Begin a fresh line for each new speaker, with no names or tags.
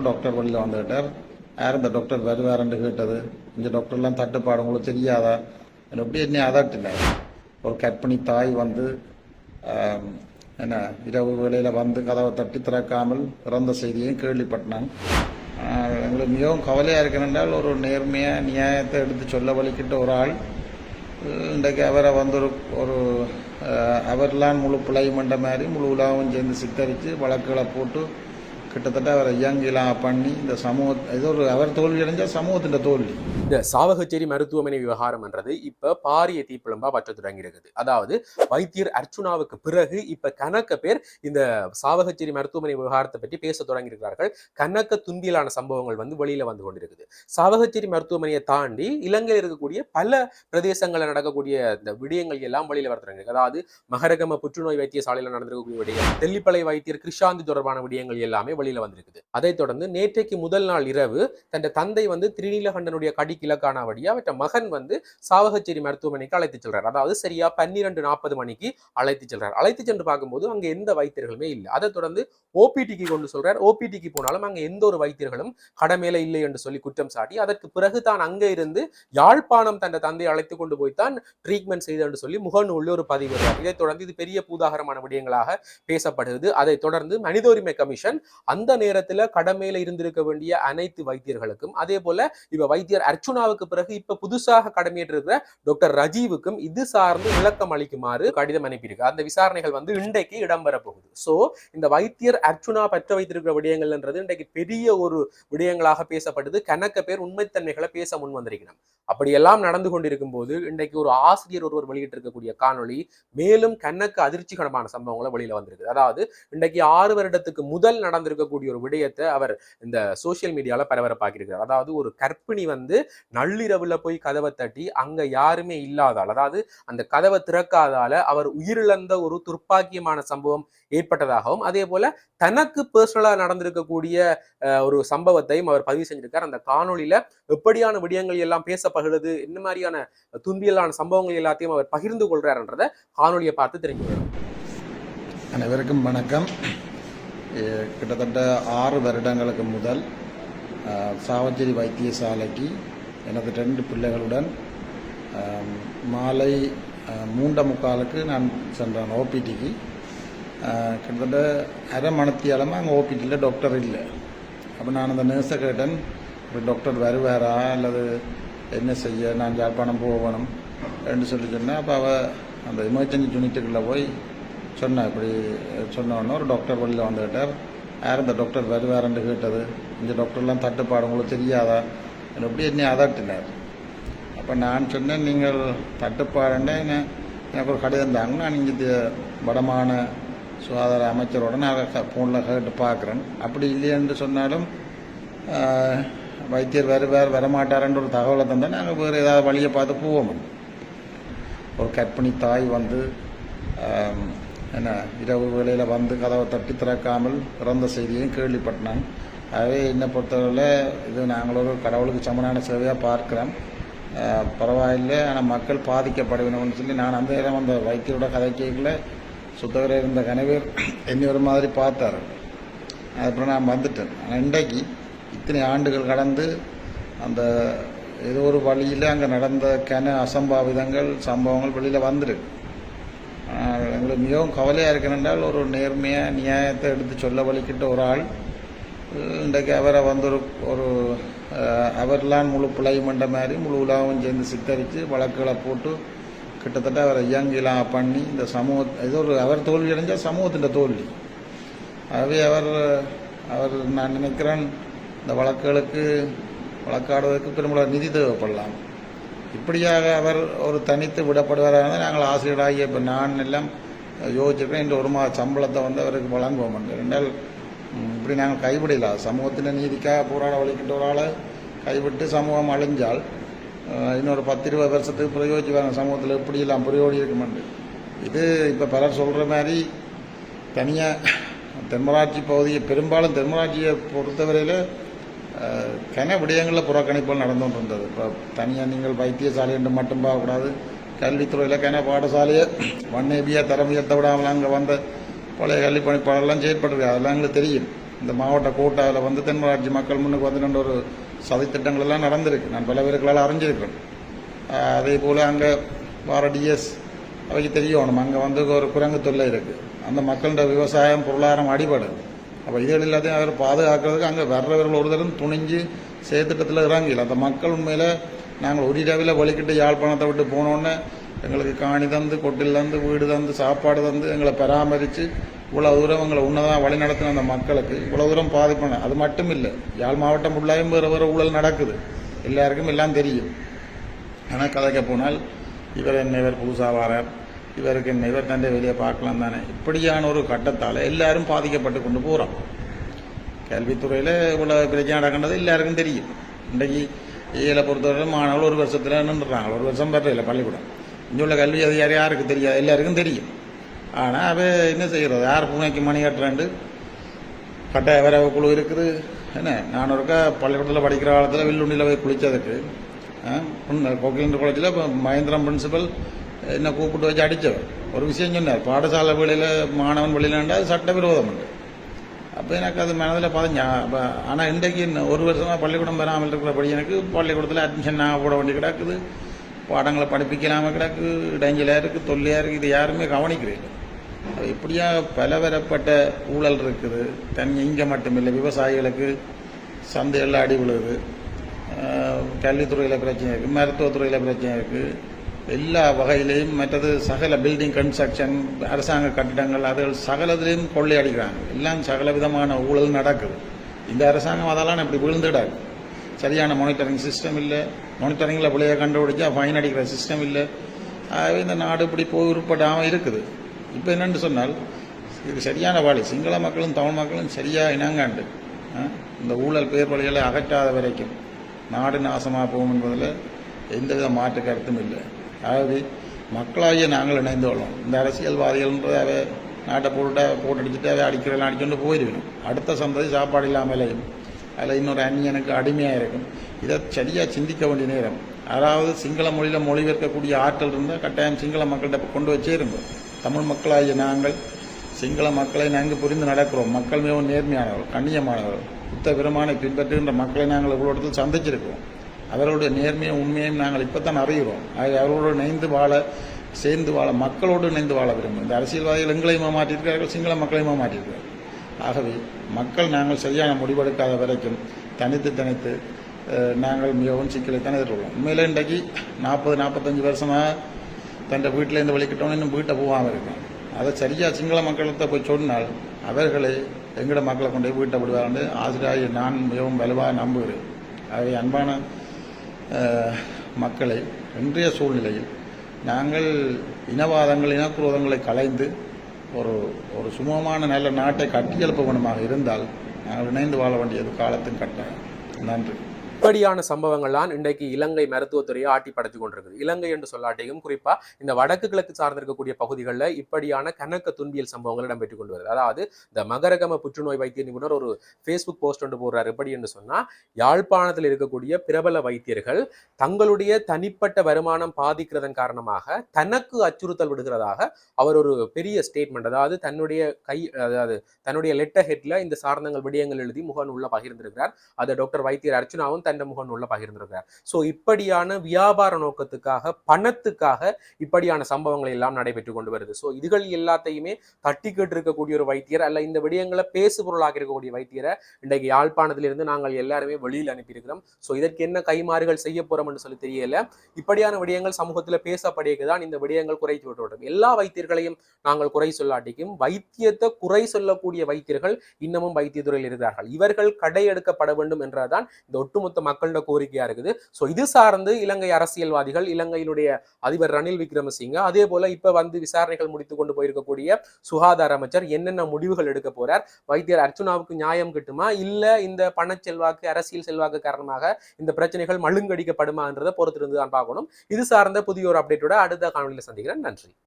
ஒரு டாக்டர் வெளியில் வந்துக்கிட்டார் யார் இந்த டாக்டர் வருவாருன்னு கேட்டது. இந்த டாக்டர்லாம் தட்டுப்பாடு உங்களுக்கு தெரியாதா? என்ன எப்படி என்ன அதட்டினார். ஒரு கற்பிணி தாய் வந்து என்ன இரவு வேளையில் வந்து கதவை தட்டி திறக்காமல் இறந்த செய்தியையும் கேள்விப்பட்டினான் எங்களுக்கு மிகவும் கவலையாக இருக்கிறால் ஒரு நேர்மையாக நியாயத்தை எடுத்து சொல்ல வலிக்கிட்ட ஒரு ஆள் இன்றைக்கு அவரை வந்து ஒரு ஒரு அவர்லாம் முழு பிழைமண்ட மாதிரி முழு உலகம் சேர்ந்து சித்தரித்து வழக்குகளை போட்டு கிட்டத்தட்ட அவரை இயங்கிலா பண்ணி இந்த சமூக இது ஒரு அவர் தோல்வி அடைஞ்சால் சமூகத்தின் தோல்வி.
இந்த சாவகச்சேரி மருத்துவமனை விவகாரம் என்றது பாரிய தீப்பிழம்பா பற்ற தொடங்கி இருக்குது அதாவது வைத்தியர் அர்ச்சுனாவுக்கு பிறகு இப்போ கணக்க பேர் இந்த சாவகச்சேரி மருத்துவமனை விவகாரத்தை பற்றி பேச தொடங்கி இருக்கிறார்கள் கணக்க துன்பியலான சம்பவங்கள் வந்து வெளியில் வந்து கொண்டிருக்குது. சாவகச்சேரி மருத்துவமனையை தாண்டி இலங்கையில் இருக்கக்கூடிய பல பிரதேசங்களில் நடக்கக்கூடிய இந்த விடயங்கள் எல்லாம் வெளியில் வர அதாவது மகரகம புற்றுநோய் வைத்தியசாலையில் நடந்திருக்கக்கூடிய விடயம் தெல்லிப்பளை வைத்தியர் கிருஷாந்தி தொடர்பான விடயங்கள் எல்லாமே வெளியில வந்திருக்குது. அதைத் தொடர்ந்து நேற்றைக்கு முதல் நாள் இரவு தன் தந்தை வந்து திருநீலகண்டனுடைய கடிக்கு வழியாக அவற்ற மகன் வந்து சாவகச்சேரி மருத்துவமனைக்கு அழைத்து செல்றார். அதாவது சரியா பன்னிரெண்டு நாற்பது மணிக்கு அழைத்து செல்றார். அழைத்து சென்று பார்க்கும்போது அங்கே எந்த வைத்தியர்களுமே இல்லை. அதைத் தொடர்ந்து ஓபிடிக்கு கொண்டு சொல்றார். ஓபிடிக்கு போனாலும் அங்கே எந்த ஒரு வைத்தியர்களும் கடமேல இல்லை என்று சொல்லி குற்றம் சாட்டி அதற்கு பிறகு தான் அங்கே இருந்து யாழ்ப்பாணம் தன் தந்தை அழைத்து கொண்டு போய் தான் ட்ரீட்மெண்ட் செய்து என்று சொல்லி முகநூலில் ஒரு பதிவு இதைத் தொடர்ந்து இது பெரிய பூதாகரமான விடயங்களாக பேசப்படுகிறது. அதைத் தொடர்ந்து மனித உரிமை கமிஷன் அந்த நேரத்துல கடமையில இருந்திருக்க வேண்டிய அனைத்து வைத்தியர்களுக்கும் அதே போல இப்ப வைத்தியர் அர்ச்சுனாவுக்கு பிறகு இப்ப புதுசாக கடமையேற்றிருக்கிற டாக்டர் ரஜீவுக்கும் இது சார்ந்து விளக்கம் அளிக்குமாறு கடிதம் அனுப்பியிருக்கு. அந்த விசாரணைகள் வந்து இன்றைக்கு இடம்பெற போகுது. சோ இந்த வைத்தியர் அர்ச்சுனா பெற்ற வைத்திருக்கிற விடயங்கள்ன்றது இன்றைக்கு பெரிய ஒரு விடயங்களாக பேசப்படுது. கணக்க பேர் உண்மைத்தன்மைகளை பேச முன் வந்திருக்கணும் அப்படியெல்லாம் நடந்து கொண்டிருக்கும் போது இன்றைக்கு ஒரு ஆசிரியர் ஒருவர் வெளியிட்டிருக்கக்கூடிய காணொளி மேலும் கண்ணக்கு அதிர்ச்சிகரமான சம்பவங்களை வெளியில வந்திருக்கு அதாவது இன்றைக்கு ஆறு வருடத்துக்கு முதல் இருக்கக்கூடிய ஒரு விடயத்தை அவர் இந்த சோசியல் மீடியால பரபரப்பாக்கியிருக்கிறார். அதாவது ஒரு கர்ப்பிணி வந்து நள்ளிரவுல போய் கதவை தட்டி அங்க யாருமே இல்லாதால் அதாவது அந்த கதவை திறக்காதால அவர் உயிரிழந்த ஒரு துர்ப்பாக்கியமான சம்பவம் ஏற்பட்டதாகவும் அதே போல தனக்கு பர்சனலா நடந்திருக்கக்கூடிய ஒரு சம்பவத்தையும் அவர் பதிவு செஞ்சிருக்கார். அந்த காணொலியில எப்படியான விடயங்கள் எல்லாம் பேசப்படுகிறது என்ன மாதிரியான துன்பியலான சம்பவங்கள் எல்லாத்தையும் அவர் பகிர்ந்து கொள்றாருன்றத காணொலியை பார்த்து தெரிஞ்சு
அனைவருக்கும் வணக்கம். கிட்டத்தட்ட ஆறு வருடங்களுக்கு முதல் அஹ், சாவச்சேரி வைத்தியசாலைக்கு எனது ரெண்டு பிள்ளைகளுடன் மாலை மூண்ட முக்காலுக்கு நான் சென்றேன் ஓபிடிக்கு கிட்டத்தட்ட அரை மணத்தியாலமாக அங்கே ஓபிடியில் டாக்டர் இல்லை அப்போ நான் அந்த நர்ஸை கேட்டேன் இப்படி டாக்டர் வருவாரா அல்லது என்ன செய்ய நான் யாழ்ப்பாணம் போகணும் என்று சொல்லி சொன்னேன் அப்போ அவள் அந்த எமர்ஜென்சி யூனிட்டுக்குள்ளே போய் சொன்னேன் இப்படி சொன்னோடனே ஒரு டாக்டர் வெளியில் வந்துக்கிட்டார் யார் இந்த டாக்டர் வருவாருன்னு கேட்டது. இந்த டாக்டர்லாம் தட்டுப்பாடு உங்களுக்கு தெரியாதா? என்ன எப்படி என்னை அதட்டினார். அப்போ நான் சொன்னேன் நீங்கள் தட்டுப்பாடுன்னே என்ன? எனக்கு ஒரு கடிதம் தாங்க நான் இங்கே வடமான சுகாதார அமைச்சரோட நான் ஃபோனில் கேட்டு பார்க்குறேன். அப்படி இல்லையென்று சொன்னாலும் வைத்தியர் வேறு வேறு வரமாட்டாரன்ற ஒரு தகவலை தந்தால் நாங்கள் வேறு ஏதாவது வழியை பார்த்து போவோம். ஒரு கற்பிணி தாய் வந்து என்ன இரவு வேளையில் வந்து கதவை தட்டி திறக்காமல் இறந்த செய்தியையும் கேள்விப்பட்டேன். ஆகவே என்னை பொறுத்தவரையில் இது நாங்கள் ஒரு கடவுளுக்கு சமனான சேவையாக பார்க்குறோம். பரவாயில்லை ஆனால் மக்கள் பாதிக்கப்பட வேணும்னு சொல்லி நான் அந்த இடம் அந்த வைத்தியரோட கதை கேட்கல. சுத்தகர இருந்த கனவீர் என்னை ஒரு மாதிரி பார்த்தாரு. அதுக்கப்புறம் நான் வந்துட்டேன். ஆனால் இன்றைக்கு இத்தனை ஆண்டுகள் கடந்து அந்த ஏதோ ஒரு வழியில் அங்கே நடந்த கன அசம்பாவிதங்கள் சம்பவங்கள் வெளியில் வந்துருக்கு. எங்களுக்கு மிகவும் கவலையாக இருக்கிறால் ஒரு நேர்மையாக நியாயத்தை எடுத்து சொல்ல வலிக்கிட்ட ஒரு ஆள் இன்றைக்கு அவரை வந்து ஒரு ஒரு அவர்லாம் முழு பிழைமண்ட மாதிரி முழு உலகம் சேர்ந்து சித்தரித்து வழக்குகளை போட்டு கிட்டத்தட்ட அவரை இயங்கிலாம் பண்ணி இந்த சமூக இது ஒரு அவர் தோல்வி அடைஞ்சால் சமூகத்தின் தோல்வி. ஆகவே அவர் அவர் நான் நினைக்கிறேன் இந்த வழக்குகளுக்கு வழக்காடுவதற்கு பெரும்பாலும் நிதி தேவைப்படலாம். இப்படியாக அவர் ஒரு தனித்து விடப்படுவாராக இருந்தால் நாங்கள் ஆசிரியராகிய இப்போ நான் எல்லாம் யோசிச்சுட்டு இந்த ஒரு மாத சம்பளத்தை வந்து அவருக்கு வழங்குவோம். ரெண்டால் என்றால் இப்படி நாங்கள் கைவிடல. சமூகத்தின் நீதிக்காக போராட வழிக்கிட்ட ஒரு ஆளை கைவிட்டு சமூகம் அழிஞ்சால் இன்னொரு பத்து இருபது வருஷத்துக்கு பிரயோஜிப்பாங்க சமூகத்தில் எப்படியெல்லாம் பிரயோடி இருக்குமெண்டு இது இப்போ பலர் சொல்கிற மாதிரி தனியாக தென்மராட்சி பகுதியை பெரும்பாலும் தென்மராட்சியை பொறுத்தவரையில் கன விடயங்களில் புறக்கணிப்புகள் நடந்து கொண்டு இருந்தது இப்போ தனியாக நீங்கள் வைத்தியசாலை என்று மட்டும் பார்க்கக்கூடாது. கல்வித்துறையில் கன பாடசாலையை ஒன் தரம் உயர்த்த விடாமல் அங்கே வந்த பழைய கல்வி பணிப்பாளர்லாம் செயற்பட்டுருக்கு அதெல்லாம் எங்களுக்கு தெரியும். இந்த மாவட்ட கோட்டாவில் வந்து தென்மராட்சி மக்கள் முன்னுக்கு வந்து நின்ற ஒரு சதித்திட்டங்கள் எல்லாம் நடந்திருக்கு. நான் பல பேருக்களால் அறிஞ்சிருக்கேன் அதே போல் அங்கே வார டிஎஸ் அவைக்கு தெரியணும் அங்கே வந்து ஒரு குரங்கு தொல்லை இருக்குது அந்த மக்களோட விவசாயம் பொருளாதாரம் அடிபடுது அப்போ இதுகள் எல்லாத்தையும் அவர் பாதுகாக்கிறதுக்கு அங்கே வர்றவர்கள் ஒரு தரம் துணிஞ்சு செயற்திட்டத்தில் இறங்கல அந்த மக்கள் உண்மையில் நாங்கள் ஒரு இரவில் வலிக்கிட்டு யாழ்ப்பாணத்தை விட்டு போனோன்னே எங்களுக்கு காணி தந்து கொட்டில் தந்து வீடு தந்து சாப்பாடு தந்து எங்களை பராமரித்து இவ்வளோ தூரம் எங்களை உன்னதான் வழி நடத்தின அந்த மக்களுக்கு இவ்வளோ தூரம் பாதிப்பான அது மட்டும் இல்லை யாழ் மாவட்டம் ஃபுல்லாயும் வேறு வேறு ஊழல் நடக்குது. எல்லாருக்கும் எல்லாம் தெரியும். ஆனால் கதைக்க போனால் இவர் என்ன இவர் புதுசாக வரார் இவருக்கு என்ன இவர் தந்தை வெளியே பார்க்கலாம் தானே. இப்படியான ஒரு கட்டத்தால் எல்லாரும் பாதிக்கப்பட்டு கொண்டு போகிறோம் கல்வித்துறையில் இவ்வளோ பிரச்சனை நடக்கின்றது எல்லாருக்கும் தெரியும். இன்றைக்கு இதில் பொறுத்தவரை மாணவர்கள் ஒரு வருஷத்தில் நின்றுறாங்க. ஒரு வருஷம் இல்லை பள்ளிக்கூடம். இங்கே உள்ள கல்வி அதிகாரி யாருக்கு தெரியாது? எல்லாருக்கும் தெரியும். ஆனால் அவ என்ன செய்கிறது யார் பூனைக்கு மணி கட்டுறாண்டு. கட்டாய வரவு குழு இருக்குது. என்ன? நான் ஒருக்கா பள்ளிக்கூடத்தில் படிக்கிற காலத்தில் வில்லுண்டியில் போய் குளித்ததுக்கு கோகிலேந்திர காலேஜில் இப்போ மகேந்திரம் பிரின்சிபல் என்ன கூப்பிட்டு வச்சு அடித்தவர் ஒரு விஷயம் சொன்னார். பாடசாலை வேலையில் மாணவன் வெளியிலாண்டா சட்ட சட்டவிரோதம் உண்டு அப்போ எனக்கு அது மனதில் பதிஞ்சா ஆனால் இன்றைக்கு ஒரு வருஷமாக பள்ளிக்கூடம் வராமல் இருக்கிற படி எனக்கு பள்ளிக்கூடத்தில் அட்மிஷன் நான் போட வேண்டி கிடக்குது. பாடங்களை படிப்பிக்கலாமல் கிடக்கு இடைஞ்சலாக இருக்குது தொல்லையாக இருக்குது இது யாருமே கவனிக்கிறீங்க அது இப்படியா ஊழல் இருக்குது. தன் இங்கே மட்டுமில்லை விவசாயிகளுக்கு சந்தையில் அடி விழுது கல்வித்துறையில் பிரச்சனை இருக்குது மருத்துவத்துறையில் பிரச்சனை இருக்குது எல்லா வகையிலையும் மற்றது சகல பில்டிங் கன்ஸ்ட்ரக்ஷன் அரசாங்க கட்டிடங்கள் அதுகள் சகலத்திலையும் கொள்ளையடிக்கிறாங்க. எல்லாம் சகல விதமான ஊழல் நடக்குது. இந்த அரசாங்கம் அதெல்லாம் இப்படி விழுந்துடாது சரியான மானிட்டரிங் சிஸ்டம் இல்லை. மானிட்டரிங்கில் பிள்ளைய கண்டுபிடிச்சா ஃபைன் அடிக்கிற சிஸ்டம் இல்லை. ஆகவே இந்த நாடு இப்படி போய் உருப்படாமல் இருக்குது. இப்போ என்னென்னு சொன்னால் இது சரியான வழி. சிங்கள மக்களும் தமிழ் மக்களும் சரியாக இனங்காண்டு ஆ, இந்த ஊழல் பேர் வழிகளை அகற்றாத வரைக்கும் நாடு நாசமாக போகும் என்பதில் எந்தவித மாற்று கருத்தும் இல்லை. அதாவது மக்களாகிய நாங்கள் இணைந்து கொள்ளோம். இந்த அரசியல்வாதிகள்ன்றது அவை நாட்டை போட்டு போட்டு அடிச்சுட்டு அவை அடிக்கிறலாம் அடிச்சுட்டு போயிடுவேணும் அடுத்த சந்ததி சாப்பாடு இல்லாமலேயும் அதில் இன்னொரு அந்நியனுக்கு அடிமையாக இருக்கும். இதை சரியாக சிந்திக்க வேண்டிய நேரம். அதாவது சிங்கள மொழியில் மொழிபெயர்க்கக்கூடிய ஆற்றல் இருந்தால் கட்டாயம் சிங்கள மக்கள்கிட்ட கொண்டு வச்சே இருந்தோம் தமிழ் மக்களாகிய நாங்கள் சிங்கள மக்களை நாங்கள் புரிந்து நடக்கிறோம். மக்கள் மிகவும் நேர்மையானவர்கள் கண்ணியமானவர்கள். புத்த பெருமானை பின்பற்றுகின்ற மக்களை நாங்கள் இவ்வளோ இடத்தில் சந்திச்சிருக்கிறோம். அவர்களுடைய நேர்மையும் உண்மையும் நாங்கள் இப்போ தான் அறிகிறோம். ஆக அவர்களோடு இணைந்து வாழ சேர்ந்து வாழ மக்களோடு இணைந்து வாழ விரும்பும் இந்த அரசியல்வாதிகள் எங்களையும் மாற்றிருக்கிறார்கள் சிங்கள மக்களையும் ஏமாற்றியிருக்கிறார்கள் ஆகவே மக்கள் நாங்கள் சரியான முடிவெடுக்காத வரைக்கும் தனித்து தனித்து நாங்கள் மிகவும் சிக்கலைத்தான் எதிர்கொள்வோம். உண்மையிலே இன்றைக்கு நாற்பது நாற்பத்தஞ்சு வருஷமாக தன் வீட்டிலேருந்து வலிக்கிட்டோன்னு இன்னும் வீட்டை போகாமல் இருக்கேன். அதை சரியாக சிங்கள மக்கள்கிட்ட போய் சொன்னால் அவர்களே எங்களோட மக்களை கொண்டு போய் வீட்டை விடுவார்னு ஆசிரியர் நான் மிகவும் வலுவாக நம்புகிறேன். ஆகவே அன்பான மக்களை இன்றைய சூழ்நிலையில் நாங்கள் இனவாதங்கள் இனக்குரோதங்களை கலைந்து ஒரு ஒரு சுமமான நல்ல நாட்டை கட்டியெழுப்ப இருந்தால் நாங்கள் இணைந்து வாழ வேண்டியது காலத்தின் கட்டாயம். நன்றி.
இப்படியான சம்பவங்கள்லாம் இன்றைக்கு இலங்கை மருத்துவத்துறையை ஆட்டி படைத்து கொண்டிருக்குது. இலங்கை என்று சொல்லாட்டியும் குறிப்பாக இந்த வடக்கு கிழக்கு சார்ந்திருக்கக்கூடிய பகுதிகளில் இப்படியான கணக்க துன்பியல் சம்பவங்கள் இடம்பெற்றுக் கொண்டு வருது. அதாவது இந்த மகரகம புற்றுநோய் வைத்திய நிபுணர் ஒரு ஃபேஸ்புக் போஸ்ட் ஒன்று போடுறார். எப்படி என்று சொன்னா யாழ்ப்பாணத்தில் இருக்கக்கூடிய பிரபல வைத்தியர்கள் தங்களுடைய தனிப்பட்ட வருமானம் பாதிக்கிறதன் காரணமாக தனக்கு அச்சுறுத்தல் விடுகிறதாக அவர் ஒரு பெரிய ஸ்டேட்மெண்ட் அதாவது தன்னுடைய கை அதாவது தன்னுடைய லெட்டர் ஹெட்ல இந்த சார்ந்தங்கள் விடயங்கள் எழுதி முகநூல்ல பகிர்ந்திருக்கிறார். அதை டாக்டர் வைத்தியர் அர்ச்சனாவும் தன் முகநூல்ல பகிர்ந்திருக்கிறார். ஸோ இப்படியான வியாபார நோக்கத்துக்காக பணத்துக்காக இப்படியான சம்பவங்கள் எல்லாம் நடைபெற்று கொண்டு வருது. ஸோ இதுகள் எல்லாத்தையுமே தட்டி கேட்டு இருக்கக்கூடிய ஒரு வைத்தியர் அல்ல இந்த விடயங்களை பேசு பொருளாக இருக்கக்கூடிய வைத்தியரை இன்றைக்கு யாழ்ப்பாணத்திலிருந்து நாங்கள் எல்லாருமே வெளியில் அனுப்பியிருக்கிறோம். ஸோ இதற்கு என்ன கைமாறுகள் செய்ய போறோம்னு சொல்லி தெரியல. இப்படியான விடயங்கள் சமூகத்தில் பேசப்படுகிறது தான் இந்த விடயங்கள் குறைத்து விட்டுவிடும். எல்லா வைத்தியர்களையும் நாங்கள் குறை சொல்லாட்டிக்கும் வைத்தியத்தை குறை சொல்லக்கூடிய வைத்தியர்கள் இன்னமும் வைத்தியத்துறையில் இருக்கிறார்கள். இவர்கள் கடை எடுக்கப்பட வேண்டும் என்றதான் இந்த ஒட்டுமொத்த மக்களோட கோரிக்கையா இருக்குது. ஸோ இது சார்ந்து இலங்கை அரசியல்வாதிகள் இலங்கையினுடைய அதிபர் ரணில் விக்ரமசிங்க அதே போல இப்ப வந்து விசாரணைகள் முடித்து கொண்டு போயிருக்கக்கூடிய சுகாதார அமைச்சர் என்னென்ன முடிவுகள் எடுக்க போறார் வைத்தியர் அர்ச்சுனாவுக்கு நியாயம் கிட்டுமா இல்ல இந்த பண செல்வாக்கு அரசியல் செல்வாக்கு காரணமாக இந்த பிரச்சனைகள் மழுங்கடிக்கப்படுமா என்றதை பொறுத்திருந்து தான் பார்க்கணும். இது சார்ந்த புதிய ஒரு அப்டேட்டோட அடுத்த காணொலியில் சந்திக்கிறேன். நன்றி.